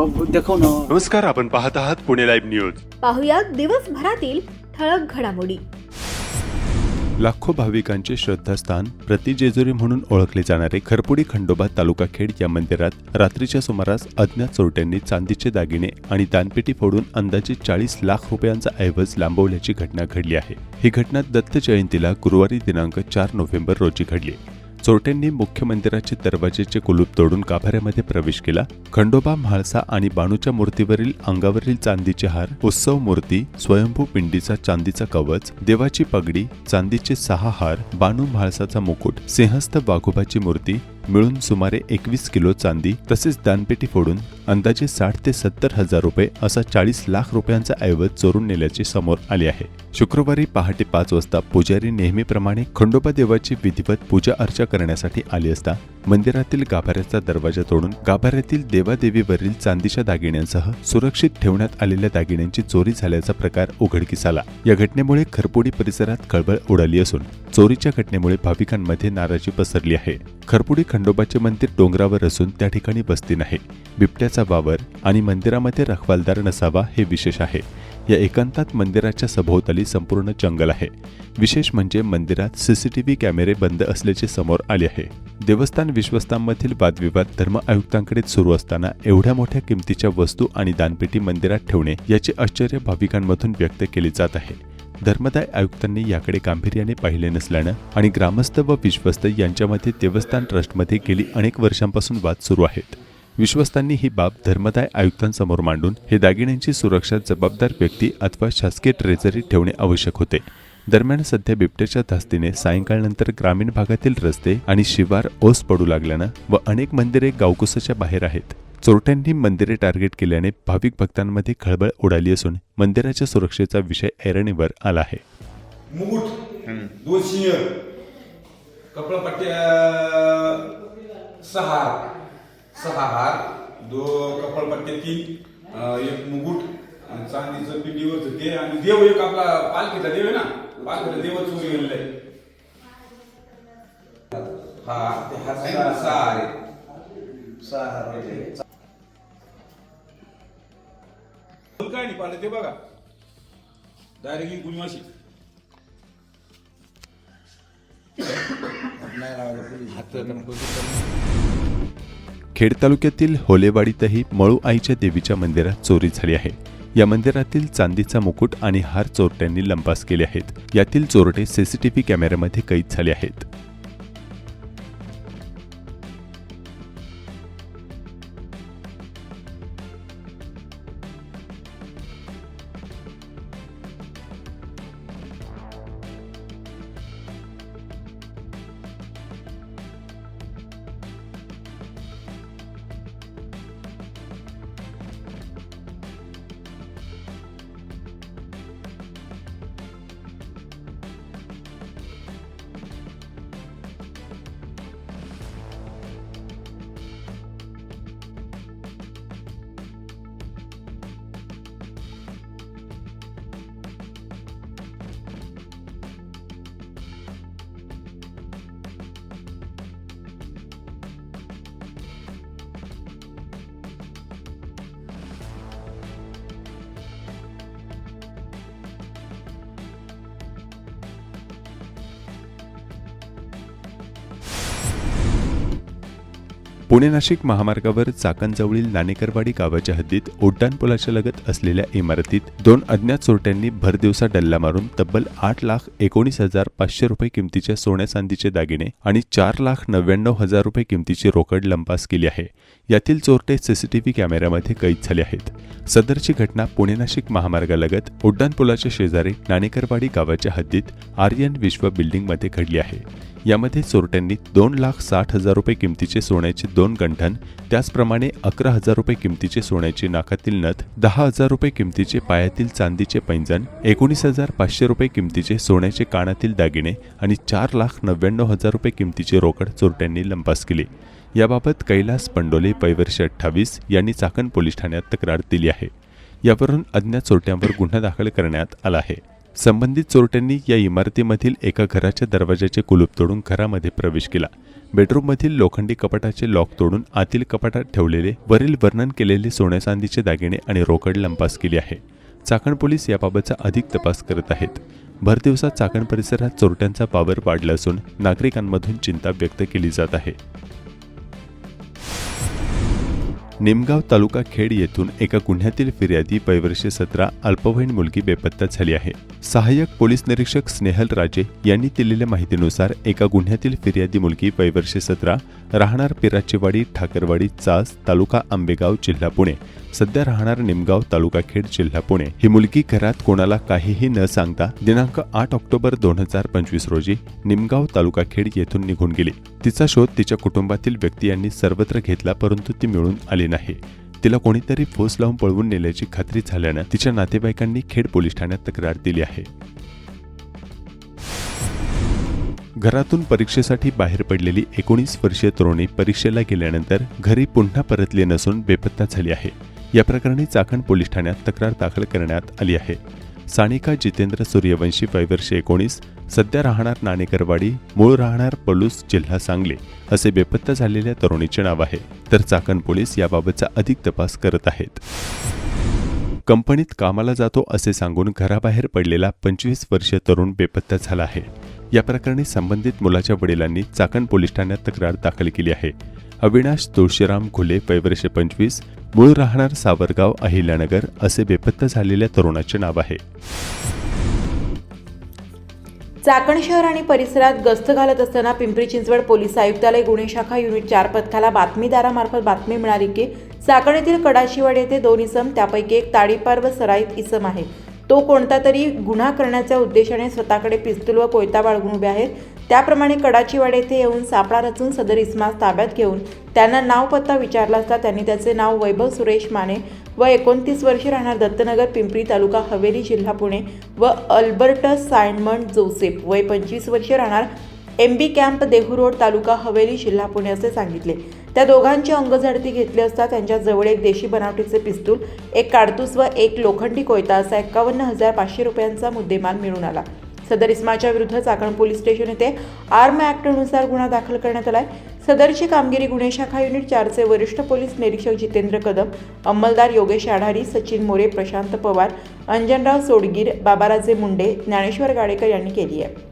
नमस्कार आपण पाहत आहात पुणे लाईव्ह न्यूज. पाहुयात दिवसभरातील ठळक घडामोडी. लाखो भाविकांचे श्रद्धास्थान प्रति जेजुरी म्हणून ओळखले जाणारे खरपुडी खंडोबा तालुका खेड या मंदिरात रात्रीच्या सुमारास अज्ञात चोरट्यांनी चांदीचे दागिने आणि दानपेटी फोडून अंदाजे चाळीस लाख रुपयांचा ऐवज लांबवल्याची घटना घडली आहे. ही घटना दत्त जयंतीला गुरुवारी दिनांक चार नोव्हेंबर रोजी घडली. चोरट्यांनी मुख्य मंदिराचे दरवाजेचे कुलूप तोडून गाभाऱ्यामध्ये प्रवेश केला. खंडोबा म्हाळसा आणि बाणूच्या मूर्तीवरील अंगावरील चांदीचे हार उत्सव मूर्ती स्वयंभू पिंडीचा चांदीचा कवच देवाची पगडी चांदीचे सहा हार बाणू म्हाळसाचा मुकुट सिंहस्थ वाघोबाची मूर्ती मिळून सुमारे एकवीस किलो चांदी तसेच दानपेटी फोडून अंदाजे साठ ते सत्तर हजार रुपये असा चाळीस लाख रुपयांचा ऐवज चोरून नेल्याचे समोर आले आहे. शुक्रवारी पहाटे पाच वाजता पुजारी नेहमीप्रमाणे खंडोबा देवाची विधिवत पूजा अर्चा करण्यासाठी आली असता मंदिरातील गाभाऱ्याचा दरवाजा तोडून गाभाऱ्यातील देवादेवीवरील चांदीच्या दागिन्यांसह सुरक्षित ठेवण्यात आलेल्या दागिन्यांची चोरी झाल्याचा प्रकार उघडकीस आला. या घटनेमुळे खरपुडी परिसरात खळबळ उडाली असून चोरीच्या घटनेमुळे भाविकांमध्ये नाराजी पसरली आहे. खरपुडी खंडोबाचे मंदिर डोंगरावर असून त्या ठिकाणी वस्ती नाही. बिबट्याचा वावर आणि मंदिरामध्ये रखवालदार नसावा हे विशेष आहे. या एकांतात मंदिराच्या सभोवताली संपूर्ण जंगल आहे. विशेष म्हणजे मंदिरात सीसीटीव्ही कॅमेरे बंद असल्याचे समोर आले आहे. देवस्थान विश्वस्तांमधील वादविवाद धर्म आयुक्तांकडे सुरू असताना एवढ्या मोठ्या किमतीच्या वस्तू आणि दानपेटी मंदिरात ठेवणे याचे आश्चर्य भाविकांमधून व्यक्त केले जात आहे. धर्मदाय आयुक्तांनी याकडे गांभीर्याने पाहिले नसल्यानं आणि ग्रामस्थ व विश्वस्त यांच्यामध्ये देवस्थान ट्रस्टमध्ये गेली अनेक वर्षांपासून वाद सुरू आहेत. विश्वस्तांनी ही बाब धर्मदाय आयुक्तांसमोर मांडून हे दागिन्यांची सुरक्षा जबाबदार व्यक्ती अथवा शासकीय ट्रेझरी ठेवणे आवश्यक होते. दरम्यान सध्या बिबट्याच्या धास्तीने सायंकाळनंतर ग्रामीण भागातील रस्ते आणि शिवार ओस पडू लागल्यानं व अनेक मंदिरे गावकुसाच्या बाहेर आहेत. चोरट्यांनी मंदिरे टार्गेट केल्याने भाविक भक्तांमध्ये खळबळ उडाली असून मंदिराच्या सुरक्षेचा विषय ऐरणीवर आला आहे. सिंह. हार. दो तीन. एक मुकुट चांदीचं ते आणि देव एक आपला पालखीचा देव आहे ना? पालखीचा देव चोरी गेलेला आहे हा ते ना, सहा हार आहे. सहा हार काय नाही पाहिलं ते बघा. डायरेक्टली गुलमाशी खेड तालुक्यातील होलेवाडीतही मळू आईच्या देवीच्या मंदिरात चोरी झाली आहे. या मंदिरातील चांदीचा मुकुट आणि हार चोरट्यांनी लंपास केले आहेत. यातील चोरटे सीसीटीव्ही कॅमेऱ्यामध्ये कैद झाले आहेत. पुणे नाशिक महामार्गावर चाकणजवळील नाणेकरवाडी गावाच्या हद्दीत उड्डाणपुलाच्या लगत असलेल्या इमारतीत दोन अज्ञात चोरट्यांनी भरदिवसा डल्ला मारून तब्बल आठ लाख एकोणीस हजार पाचशे रुपये किमतीच्या सोन्या चांदीचे दागिने आणि चार लाख नव्याण्णव हजार रुपये किमतीची रोकड लंपास केली आहे. यातील चोरटे सीसीटीव्ही कॅमेऱ्यामध्ये कैद झाले आहेत. सदरची घटना पुणे नाशिक महामार्गालगत उड्डाणपुलाच्या शेजारी नाणेकरवाडी गावाच्या हद्दीत आर्यन विश्व बिल्डिंगमध्ये घडली आहे. यामध्ये चोरट्यांनी दोन लाख साठ हजार रुपये किमतीचे सोन्याचे दोन गंठण त्याचप्रमाणे अकरा हजार रुपये किमतीचे सोन्याचे नाकातील नथ दहा हजार रुपये किमतीचे पायातील चांदीचे पैंजण एकोणीस हजार पाचशे रुपये किमतीचे सोन्याचे कानातील दागिने आणि चार लाख नव्याण्णव हजार रुपये किमतीचे रोकड चोरट्यांनी लंपास केली. याबाबत कैलास पंडोले पैवर्ष अठ्ठावीस यांनी चाकण पोलीस ठाण्यात तक्रार दिली आहे. यावरून अज्ञात चोरट्यांवर गुन्हा दाखल करण्यात आला आहे. संबंधित चोरट्यांनी या इमारतीमधील एका घराच्या दरवाजाचे कुलूप तोडून घरामध्ये प्रवेश केला. बेडरूममधील लोखंडी कपाटाचे लॉक तोडून आतील कपाटात ठेवलेले वरील वर्णन केलेले सोन्या चांदीचे दागिने आणि रोकड लंपास केली आहे. चाकण पोलीस याबाबतचा अधिक तपास करत आहेत. भरदिवसात चाकण परिसरात चोरट्यांचा वावर वाढला असून नागरिकांमधून चिंता व्यक्त केली जात आहे. निमगाव तालुका खेड येथून एका गुन्ह्यातील फिर्यादी पैवर्षी सतरा अल्पवयीन मुलगी बेपत्ता झाली आहे. सहाय्यक पोलीस निरीक्षक स्नेहल राजे यांनी दिलेल्या माहितीनुसार एका गुन्ह्यातील फिर्यादी मुलगी पैवर्षी सतरा राहणार पिराचेवाडी ठाकरवाडी चास तालुका आंबेगाव जिल्हा पुणे. सध्या राहणार निमगाव तालुका खेड जिल्हा पुणे. ही मुलगी घरात कोणाला काहीही न सांगता दिनांक आठ ऑक्टोबर दोन हजार पंचवीस रोजी निमगाव तालुका खेड येथून निघून गेली. तिचा शोध तिच्या कुटुंबातील व्यक्ती यांनी सर्वत्र घेतला परंतु ती मिळून आली नाही. तिला कोणीतरी फोस लावून पळवून नेल्याची खात्री झाल्यानं तिच्या नातेवाईकांनी खेड पोलीस ठाण्यात तक्रार दिली आहे. घरातून परीक्षेसाठी बाहेर पडलेली एकोणीस वर्षीय तरुणी परीक्षेला गेल्यानंतर घरी पुन्हा परतली नसून बेपत्ता झाली आहे. या प्रकरणी चाकण पोलीस ठाण्यात तक्रार दाखल करण्यात आली आहे. सानिका जितेंद्र सूर्यवंशी वयवर्षे एकोणीस सध्या राहणार नाणेकरवाडी मूळ राहणार पलूस जिल्हा सांगली असे बेपत्ता झालेल्या तरुणीचे नाव आहे. तर चाकण पोलीस याबाबतचा अधिक तपास करत आहेत. कंपनीत कामाला जातो असे सांगून घराबाहेर पडलेला पंचवीस वर्षीय तरुण बेपत्ता झाला आहे. या प्रकरणी संबंधित मुलाच्या वडिलांनी चाकण पोलीस ठाण्यात तक्रार दाखल केली आहे. अविनाश तुळशीराम घुले वयवर्षे पंचवीस मूळ राहणार सावरगाव अहिल्यानगर असे बेपत्ता झालेल्या तरुणाचे नाव आहे. चाकण शहर आणि परिसरात गस्त घालत असताना पिंपरी चिंचवड पोलीस आयुक्तालय गुन्हे शाखा युनिट चार पथकाला बातमीदारामार्फत बातमी मिळाली की चाकण येथील कडाशीवाड येथे दोन इसम त्यापैकी एक ताडीपार व सराईत इसम आहे. तो कोणता तरी गुन्हा करण्याच्या उद्देशाने स्वतःकडे पिस्तूल व कोयता बाळगून उभे आहेत. त्याप्रमाणे कडाचीवाड येथे येऊन सापळा रचून सदर इस्मास ताब्यात घेऊन त्यांना नाव पत्ता विचारला असता त्यांनी त्याचे नाव वैभव सुरेश माने व एकोणतीस वर्षे राहणार दत्तनगर पिंपरी तालुका हवेली जिल्हा पुणे व अल्बर्टस सायमंड जोसेफ. वय पंचवीस वर्षे राहणार M B camp Dehu road taluka Haveli जिल्हा पुणे असे सांगितले. त्या दोघांची अंगझडती घेतली असता त्यांच्याजवळ एक देशी बनावटीचे पिस्तूल एक काडतूस व एक लोखंडी कोयता असा एक्कावन्न हजार पाचशे रुपयांचा मुद्देमाल मिळून आला. सदर इस्माच्या विरुद्ध चाकण पोलीस स्टेशन येथे आर्म ॲक्टनुसार गुन्हा दाखल करण्यात आलाय. सदरची कामगिरी गुन्हे शाखा युनिट चारचे वरिष्ठ पोलीस निरीक्षक जितेंद्र कदम अंमलदार योगेश आढारी सचिन मोरे प्रशांत पवार अंजनराव सोडगीर बाबाराजे मुंडे ज्ञानेश्वर गाडेकर यांनी केली आहे.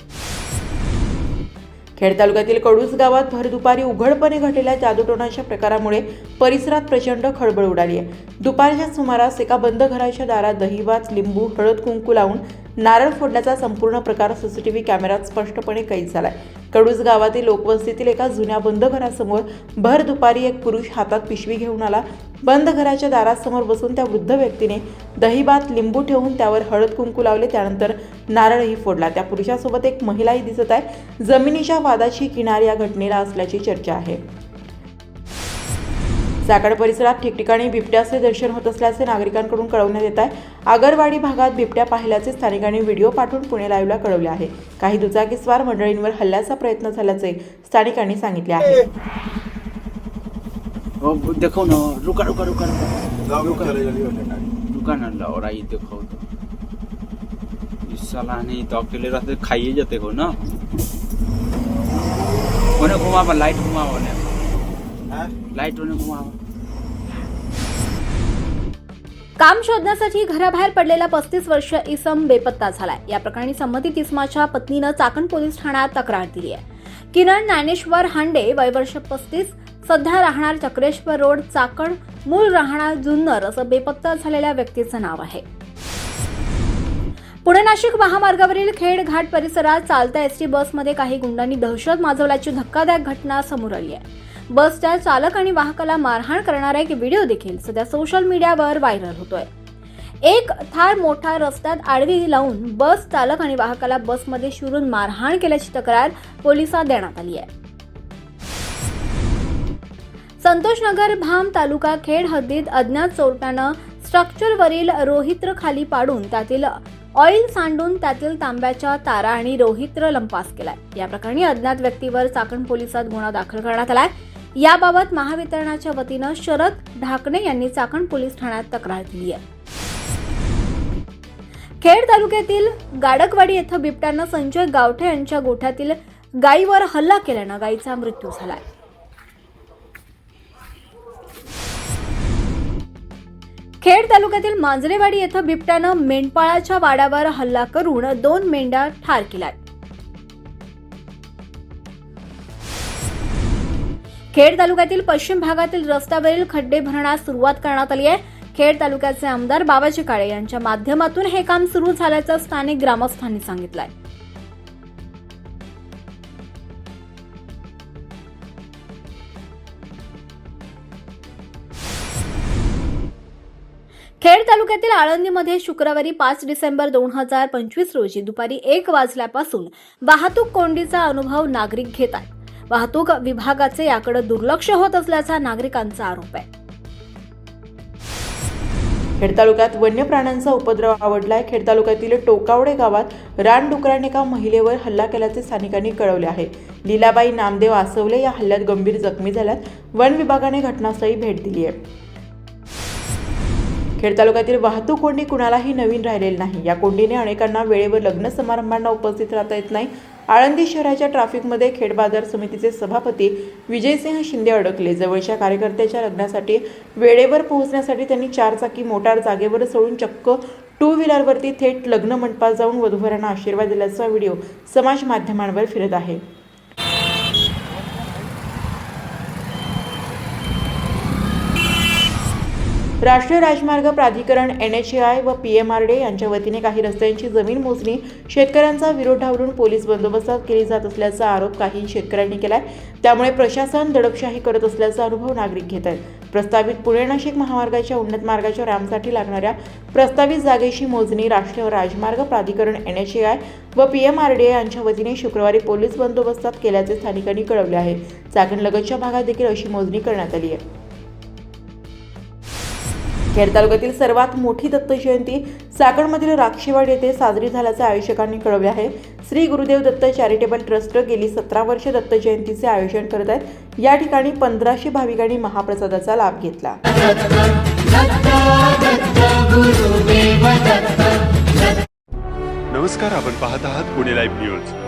खेड तालुक्यातील कडूस गावात भर दुपारी उघडपणे घडलेल्या जादूटोणाच्या प्रकारामुळे परिसरात प्रचंड खळबळ उडाली आहे. दुपारच्या सुमारास एका बंद घराच्या दारात दहीभात लिंबू हळद कुंकू लावून नारळ फोडण्याचा संपूर्ण प्रकार सीसीटीव्ही कॅमेऱ्यात स्पष्टपणे कैद झालाय. कडूस गावातील लोकवस्तीतील एका जुन्या बंद घरासमोर भर दुपारी एक पुरुष हातात पिशवी घेऊन आला. बंद घराच्या दारासमोर बसून त्या वृद्ध व्यक्तीने दहीबात लिंबू ठेवून त्यावर हळद कुंकू लावले. त्यानंतर नारळही फोडला. त्या पुरुषासोबत एक महिलाही दिसत आहे. जमिनीच्या वादाची किनार या घटनेला असल्याची चर्चा आहे. चाकण परिसरात ठिकठिकाणी बिबट्याचे दर्शन होत असल्याचे नागरिकांकडून कळवण्यात येत आहे. आगरवाडी भागात बिबट्या पाहिल्याचे स्थानिकांनी व्हिडिओ पाठवून पुणे लाईव्हला कळवले आहे. काही दुचाकीस्वार मंडळींवर हल्ल्याचा प्रयत्न झाल्याचे स्थानिकांनी सांगितले आहे. ओ देखो ना रुका रुका रुका रुका. रुका. रुका ना लाओ राई देखो तो. इस साला नहीं तो अकेले रहते खाइए जाते हो ना. उन्हें घुमावा लाइट घुमावा उन्हें लाइट काम शोधण्यासाठी घराबाहेर पडलेला पस्तीस वर्ष इसम बेपत्ता झालाय. या प्रकरणी संबंधित इसमाच्या पत्नीनं चाकण पोलीस ठाण्यात तक्रार दिली आहे. किरण ज्ञानेश्वर हांडे वय वर्ष पस्तीस सध्या राहणार चक्रेश्वर रोड चाकण मूळ राहणार जुन्नर असं बेपत्ता झालेल्या व्यक्तीचं नाव आहे. पुणे नाशिक महामार्गावरील खेड घाट परिसरात चालत्या एसटी बसमध्ये काही गुंडांनी दहशत माजवल्याची धक्कादायक घटना समोर आली आहे. बसच्या चालक आणि वाहकाला मारहाण करणारा एक व्हिडिओ देखील सध्या सोशल मीडियावर व्हायरल होतोय. एक थार मोठा रस्त्यात आडवी लावून बस चालक आणि वाहकाला बसमध्ये शिरून मारहाण केल्याची तक्रार पोलिसात देण्यात आली आहे. संतोषनगर भाम तालुका खेड हद्दीत अज्ञात चोरट्यानं स्ट्रक्चरवरील रोहित्र खाली पाडून त्यातील ऑइल सांडून त्यातील तांब्याच्या तारा आणि रोहित्र लंपास केलाय. या प्रकरणी अज्ञात व्यक्तीवर चाकण पोलिसात गुन्हा दाखल करण्यात आलाय. याबाबत महावितरणाच्या वतीनं शरद ढाकणे यांनी चाकण पोलीस ठाण्यात तक्रार दिली आहे. खेड तालुक्यातील गाडकवाडी येथे बिबट्यानं संजय गावठे यांच्या गोठ्यातील गायीवर हल्ला केल्यानं गायीचा मृत्यू झालाय. खेड तालुक्यातील मांजरेवाडी येथे बिबट्यानं मेंढपाळाच्या वाड्यावर हल्ला करून दोन मेंढ्या ठार केल्यात. खेड तालुक्यातील पश्चिम भागातील रस्त्यावरील खड्डे भरण्यास सुरुवात करण्यात आली आहे. खेड तालुक्याचे आमदार बाबाजी काळे यांच्या माध्यमातून हे काम सुरू झाल्याचं स्थानिक ग्रामस्थांनी सांगितलंय. खेड तालुक्यातील आळंदीमध्ये शुक्रवारी पाच डिसेंबर दोन हजार पंचवीस रोजी दुपारी एक वाजल्यापासून वाहतूक कोंडीचा अनुभव नागरिक घेत आहेत. वाहतूक विभागाचे याकडे दुर्लक्ष होत असल्याचा नागरिकांचा आरोप आहे. खेड तालुक्यात वन्य प्राण्यांचा उपद्रव आवडलाय. खेड तालुक्यातील टोकावडे गावात रानडुकराने एका महिलेवर हल्ला केल्याचे स्थानिकांनी कळवले आहे. लीलाबाई नामदेव आसवले या हल्ल्यात गंभीर जखमी झाल्यात. वन विभागाने घटनास्थळी भेट दिली आहे. खेड तालुक्यातील वाहतूक कोंडी कुणालाही नवीन राहिलेली नाही. या कोंडीने अनेकांना वेळेवर लग्न समारंभांना उपस्थित राहता येत नाही. आळंदी शहराच्या ट्रॅफिकमध्ये खेड बाजार समितीचे सभापती विजयसिंह शिंदे अडकले. जवळच्या कार्यकर्त्याच्या लग्नासाठी वेळेवर पोहोचण्यासाठी त्यांनी चारचाकी मोटार जागेवर सोडून चक्क टू व्हीलरवरती थेट लग्न मंडपात जाऊन वधूवरांना आशीर्वाद दिल्याचा व्हिडिओ समाज माध्यमांवर फिरत आहे. राष्ट्रीय राजमार्ग प्राधिकरण एन एच आय व पी एम आर डी यांच्या वतीने काही रस्त्यांची जमीन मोजणी शेतकऱ्यांचा विरोध डावलून पोलीस बंदोबस्तात केली जात असल्याचा आरोप काही शेतकऱ्यांनी केलाय. त्यामुळे प्रशासन दडपशाही करत असल्याचा अनुभव नागरिक घेत आहेत. प्रस्तावित पुणे नाशिक महामार्गाच्या उन्नत मार्गाच्या रॅम्पसाठी लागणाऱ्या प्रस्तावित जागेची मोजणी राष्ट्रीय राजमार्ग प्राधिकरण एन एच आय व P M R D A यांच्या वतीने शुक्रवारी पोलीस बंदोबस्तात केल्याचे स्थानिकांनी कळवले आहे. चाकणलगतच्या भागात देखील अशी मोजणी करण्यात आली आहे. खेड तालुक्यातील सर्वात मोठी दत्त जयंती चाकणमधील राक्षीवाड येथे साजरी झाल्याचे आयोजकांनी कळवले आहे. श्री गुरुदेव दत्त चॅरिटेबल ट्रस्ट गेली सतरा वर्ष दत्त जयंतीचे आयोजन करत आहेत. या ठिकाणी पंधराशे भाविकांनी महाप्रसादाचा लाभ घेतला. नमस्कार आपण पाहत आहात पुणे लाईव्ह न्यूज.